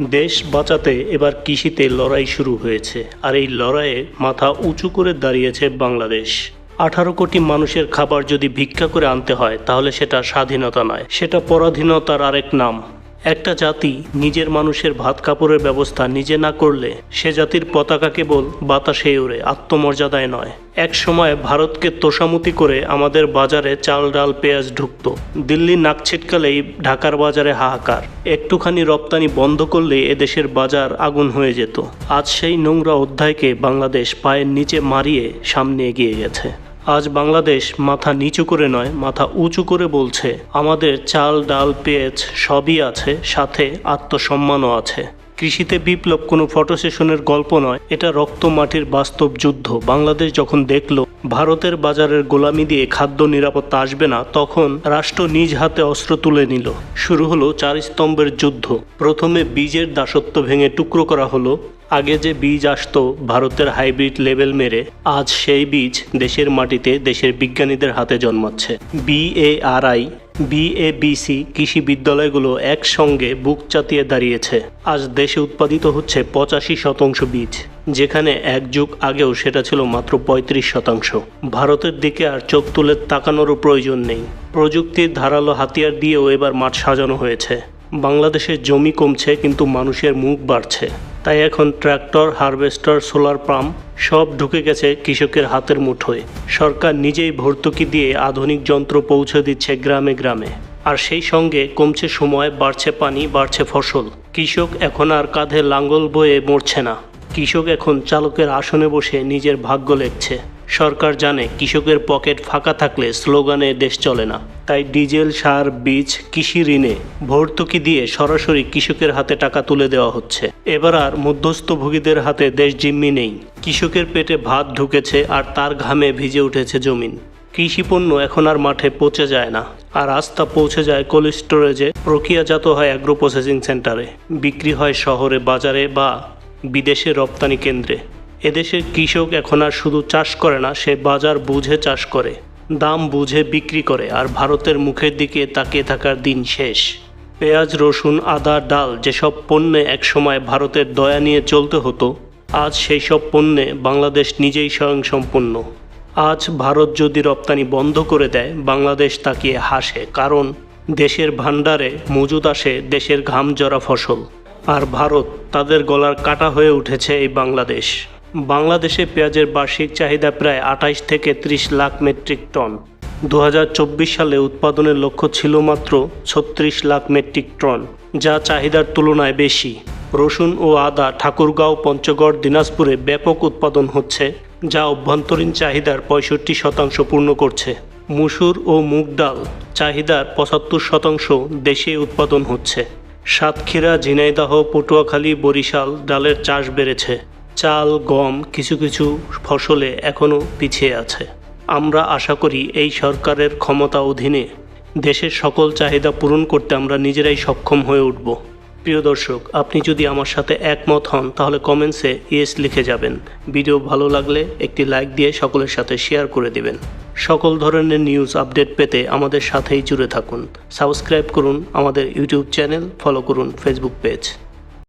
দেশ বাঁচাতে এবার কৃষিতে লড়াই শুরু হয়েছে, আর এই লড়াইয়ে মাথা উঁচু করে দাঁড়িয়েছে বাংলাদেশ। আঠারো কোটি মানুষের খাবার যদি ভিক্ষা করে আনতে হয়, তাহলে সেটা স্বাধীনতা নয়, সেটা পরাধীনতার আরেক নাম। একটা জাতি নিজের মানুষের ভাত কাপড়ের ব্যবস্থা নিজে না করলে সে জাতির পতাকা কেবল বাতাসে উড়ে, আত্মমর্যাদায় নয়। এক সময় ভারতকে তোষামতি করে আমাদের বাজারে চাল, ডাল, পেঁয়াজ ঢুকতো। দিল্লি নাক ছিটকালেই ঢাকার বাজারে হাহাকার। একটুখানি রপ্তানি বন্ধ করলে এদেশের বাজার আগুন হয়ে যেত। আজ সেই নোংরা অধ্যায়কে বাংলাদেশ পায়ের নিচে মারিয়ে সামনে এগিয়ে গেছে। আজ বাংলাদেশ মাথা নিচু করে নয়, মাথা উঁচু করে বলছে। আমাদের চাল, ডাল, পেঁয়াজ সবই আছে, সাথে আত্মসম্মানও আছে। কৃষিতে বিপ্লব কোনো ফটো সেশনের গল্প নয়, এটা রক্ত মাটির বাস্তব যুদ্ধ। বাংলাদেশ যখন দেখল ভারতের বাজারের গোলামি দিয়ে খাদ্য নিরাপত্তা আসবে না, তখন রাষ্ট্র নিজ হাতে অস্ত্র তুলে নিল। শুরু হলো চার স্তম্ভের যুদ্ধ। প্রথমে বীজের দাসত্ব ভেঙে টুকরো করা হলো। আগে যে বীজ আসতো ভারতের হাইব্রিড লেভেল মেরে, আজ সেই বীজ দেশের মাটিতে দেশের বিজ্ঞানীদের হাতে জন্মাচ্ছে। বিএআরআই বিএবিসি কৃষি বিদ্যালয়গুলো একসঙ্গে বুক চাতিয়ে দাঁড়িয়েছে। আজ দেশে উৎপাদিত হচ্ছে পঁচাশি শতাংশ বীজ, যেখানে এক যুগ আগেও সেটা ছিল মাত্র পঁয়ত্রিশ শতাংশ। ভারতের দিকে আর চোখ তুলে তাকানোরও প্রয়োজন নেই। প্রযুক্তির ধারালো হাতিয়ার দিয়েও এবার মাঠ সাজানো হয়েছে। বাংলাদেশের জমি কমছে, কিন্তু মানুষের মুখ বাড়ছে। তাই এখন ট্র্যাক্টর, হারভেস্টার, সোলার পাম্প সব ঢুকে গেছে কৃষকের হাতের মুঠোয়। সরকার নিজেই ভর্তুকি দিয়ে আধুনিক যন্ত্র পৌঁছে দিচ্ছে গ্রামে গ্রামে। আর সেই সঙ্গে কমছে সময়, বাড়ছে পানি, বাড়ছে ফসল। কৃষক এখন আর কাঁধে লাঙ্গল বয়ে মরছে না। কৃষক এখন চালকের আসনে বসে নিজের ভাগ্য লেখছে। সরকার জানে কৃষকের পকেট ফাঁকা থাকলে স্লোগানে দেশ চলে না। তাই ডিজেল, সার, বীজ, কৃষি ঋণে ভর্তুকি দিয়ে সরাসরি কৃষকের হাতে টাকা তুলে দেওয়া হচ্ছে। এবার আর মধ্যস্থভোগীদের হাতে দেশ জিম্মি নেই। কৃষকের পেটে ভাত ঢুকেছে আর তার ঘামে ভিজে উঠেছে জমিন। কৃষিপণ্য এখন আর মাঠে পচে যায় না। আর রাস্তা পৌঁছে যায় কোল্ড স্টোরেজে প্রক্রিয়াজাত হয় অ্যাগ্রো প্রসেসিং সেন্টারে। বিক্রি হয় শহরে, বাজারে বা বিদেশে রপ্তানি কেন্দ্রে। এদেশের কৃষক এখন আর শুধু চাষ করে না, সে বাজার বুঝে চাষ করে, দাম বুঝে বিক্রি করে, আর ভারতের মুখের দিকে তাকিয়ে থাকার দিন শেষ। পেঁয়াজ, রসুন, আদা, ডাল যেসব পণ্যে একসময় ভারতের দয়া নিয়ে চলতে হতো, আজ সেই সব পণ্যে বাংলাদেশ নিজেই স্বয়ংসম্পূর্ণ। আজ ভারত যদি রপ্তানি বন্ধ করে দেয়, বাংলাদেশ তাকিয়ে হাসে, কারণ দেশের ভাণ্ডারে মজুদ আসে দেশের ঘাম জরা ফসল। আর ভারত তাদের গলার কাটা হয়ে উঠেছে এই বাংলাদেশ। বাংলাদেশে পেঁয়াজের বার্ষিক চাহিদা প্রায় আঠাইশ থেকে ত্রিশ লাখ মেট্রিক টন। দু হাজার চব্বিশ সালে উৎপাদনের লক্ষ্য ছিল মাত্র ছত্রিশ লাখ মেট্রিক টন, যা চাহিদার তুলনায় বেশি। রসুন ও আদা ঠাকুরগাঁও, পঞ্চগড়, দিনাজপুরে ব্যাপক উৎপাদন হচ্ছে, যা অভ্যন্তরীণ চাহিদার পঁয়ষট্টি শতাংশ পূর্ণ করছে। মুসুর ও মুগ ডাল চাহিদার পঁচাত্তর শতাংশ দেশে উৎপাদন হচ্ছে। সাতক্ষীরা, ঝিনাইদহ, পটুয়াখালী, বরিশাল ডালের চাষ বেড়েছে। চাল, গম, কিছু কিছু ফসলে এখনও পিছিয়ে আছে। আমরা আশা করি এই সরকারের ক্ষমতা অধীনে দেশের সকল চাহিদা পূরণ করতে আমরা নিজেরাই সক্ষম হয়ে উঠব। প্রিয় দর্শক, আপনি যদি আমার সাথে একমত হন, তাহলে কমেন্টসে ইয়েস লিখে যাবেন। ভিডিও ভালো লাগলে একটি লাইক দিয়ে সকলের সাথে শেয়ার করে দিবেন। সকল ধরনের নিউজ আপডেট পেতে আমাদের সাথেই জুড়ে থাকুন। সাবস্ক্রাইব করুন আমাদের ইউটিউব চ্যানেল, ফলো করুন ফেসবুক পেজ।